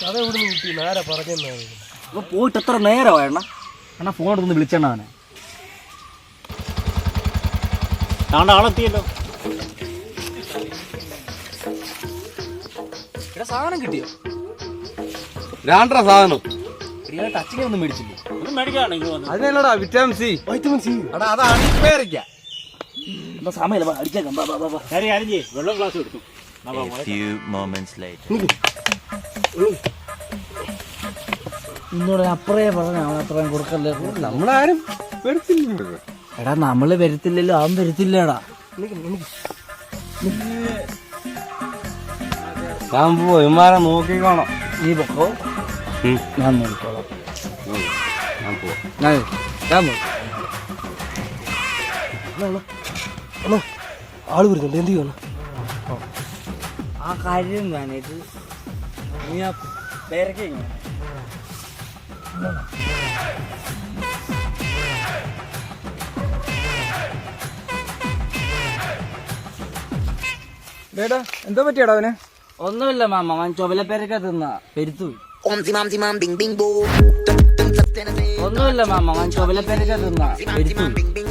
കഥ ഇവിടെ കിട്ടി അപ്പൊ പോയിട്ട് എത്ര നേരമായി എണ്ണ? അണ്ണാ ഫോൺ എടുത്തൊന്ന് വിളിച്ചെണ്ണ അവനെ. താണ്ട ആളെത്തിയല്ലോ. ഇവിടെ സാധനം കിട്ടിയോ? രണ്ടര സാധനം. ഒന്നും മേടിച്ചില്ലേ? ഒന്നും മേടിക്കാണെങ്കിൽ വന്നു അതിനല്ലടാ വിറ്റാമിൻ സി വൈറ്റമിൻ സി എടാ അതാണ് പേരയ്ക്ക സമയം അടിച്ചേക്കാം വെള്ളം ഗ്ലാസ് എടുത്തു. A few moments later. നിന്നോട് അപ്പറേ പറഞ്ഞ അത്രയും കൊടുക്കല്ലേ? നമ്മളാരും വരത്തില്ല എടാ നമ്മൾ വരത്തില്ലല്ലോ. അവൻ വരത്തില്ലടാ. ഞാൻ പോയിമാരെ നോക്കിക്കോണം. നീ പൊക്കോ? ഞാൻ നോക്കിക്കോളാം. ഞാൻ പോവാ. ഞാൻ ഞാൻ ആൾ വരുന്നുണ്ട്. എന്ത് ചെയ്യണം ആ കാര്യം ഞാനിത് നീ ആ പേരൊക്കെ ഡേടാ എന്താ പറ്റിയടാ അവന്? ഒന്നുമില്ല മാമ അവൻ ചുവല പേരൊക്കെ തിന്ന പെരുത്തു ഒന്നുമില്ല മാമ അവൻ ചുവല പേരൊക്കെ തിന്ന പെരുത്തു